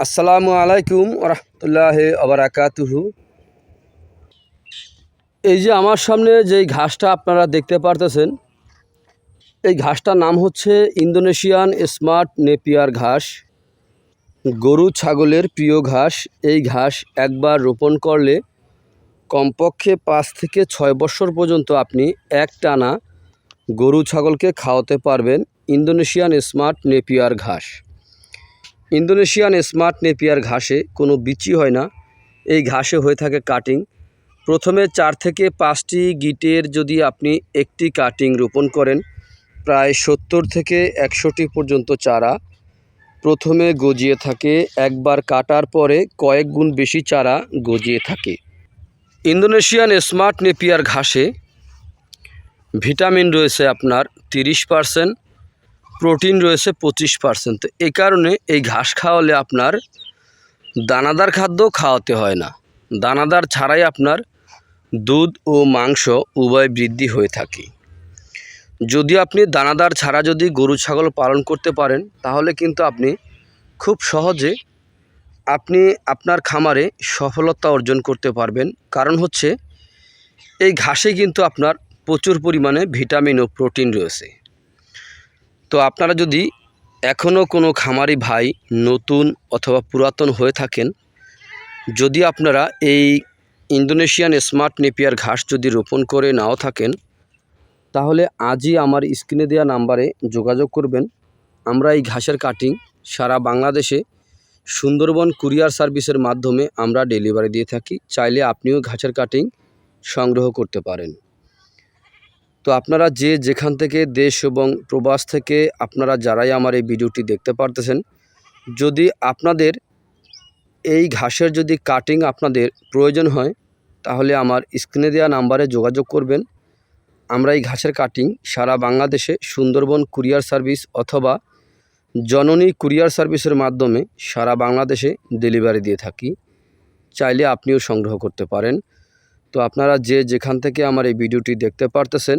আসসালামু আলাইকুম রহমতুল্লাহ আবরাকাতুহু এই যে আমার সামনে যেই ঘাসটা আপনারা দেখতে পারতেছেন, এই ঘাসটার নাম হচ্ছে ইন্দোনেশিয়ান স্মার্ট নেপিয়ার ঘাস। গরু ছাগলের প্রিয় ঘাস, এই ঘাস একবার রোপণ করলে কমপক্ষে পাঁচ থেকে ছয় বছর পর্যন্ত আপনি এক টানা গরু ছাগলকে খাওয়াতে পারবেন ইন্দোনেশিয়ান স্মার্ট নেপিয়ার ঘাস। ইন্দোনেশিয়ান স্মার্ট নেপিয়ার ঘাসে কোনো বিচি হয় না। এই ঘাসে হয়ে থাকে কাটিং। প্রথমে চার থেকে পাঁচটি গিটের যদি আপনি একটি কাটিং রোপণ করেন, প্রায় সত্তর থেকে একশোটি পর্যন্ত চারা। প্রথমে গজিয়ে থাকে, একবার কাটার পরে কয়েক গুণ বেশি চারা গজিয়ে থাকে। ইন্দোনেশিয়ান স্মার্ট নেপিয়ার ঘাসে ভিটামিন রয়েছে আপনার তিরিশ পারসেন্ট প্রোটিন রয়েছে পঁচিশ পার্সেন্ট এই কারণে এই ঘাস খাওয়ালে আপনার দানাদার খাদ্য খাওয়াতে হয় না। দানাদার ছাড়াই আপনার দুধ ও মাংস উভয় বৃদ্ধি হয়ে থাকে। যদি আপনি দানাদার ছাড়া যদি গরু, ছাগল পালন করতে পারেন, তাহলে কিন্তু আপনি খুব সহজে আপনি আপনার খামারে সফলতা অর্জন করতে পারবেন। কারণ হচ্ছে, এই ঘাসে কিন্তু আপনার প্রচুর পরিমাণে ভিটামিন ও প্রোটিন রয়েছে। তো আপনারা যদি এখনও কোনো খামারি ভাই নতুন অথবা পুরাতন হয়ে থাকেন, যদি আপনারা এই ইন্দোনেশিয়ান স্মার্ট নেপিয়ার ঘাস যদি রোপণ করে নাও থাকেন, তাহলে আজই আমার স্ক্রিনে দেওয়া নাম্বারে যোগাযোগ করবেন। আমরা এই ঘাসের কাটিং সারা বাংলাদেশে সুন্দরবন কুরিয়ার সার্ভিসের মাধ্যমে আমরা ডেলিভারি দিয়ে থাকি। চাইলে আপনিও ঘাসের কাটিং সংগ্রহ করতে পারেন। তো আপনারা যে যেখান থেকে দেশ এবং প্রবাস থেকে আপনারা যারাই আমার এই ভিডিওটি দেখতে পারতেছেন, যদি আপনাদের এই ঘাসের যদি কাটিং আপনাদের প্রয়োজন হয়, তাহলে আমার স্ক্রিনে দেওয়া নাম্বারে যোগাযোগ করবেন। আমরা এই ঘাসের কাটিং সারা বাংলাদেশে সুন্দরবন কুরিয়ার সার্ভিস অথবা জননী কুরিয়ার সার্ভিসের মাধ্যমে সারা বাংলাদেশে ডেলিভারি দিয়ে থাকি। চাইলে আপনিও সংগ্রহ করতে পারেন। তো আপনারা যে যেখান থেকে আমার এই ভিডিওটি দেখতে পারতেছেন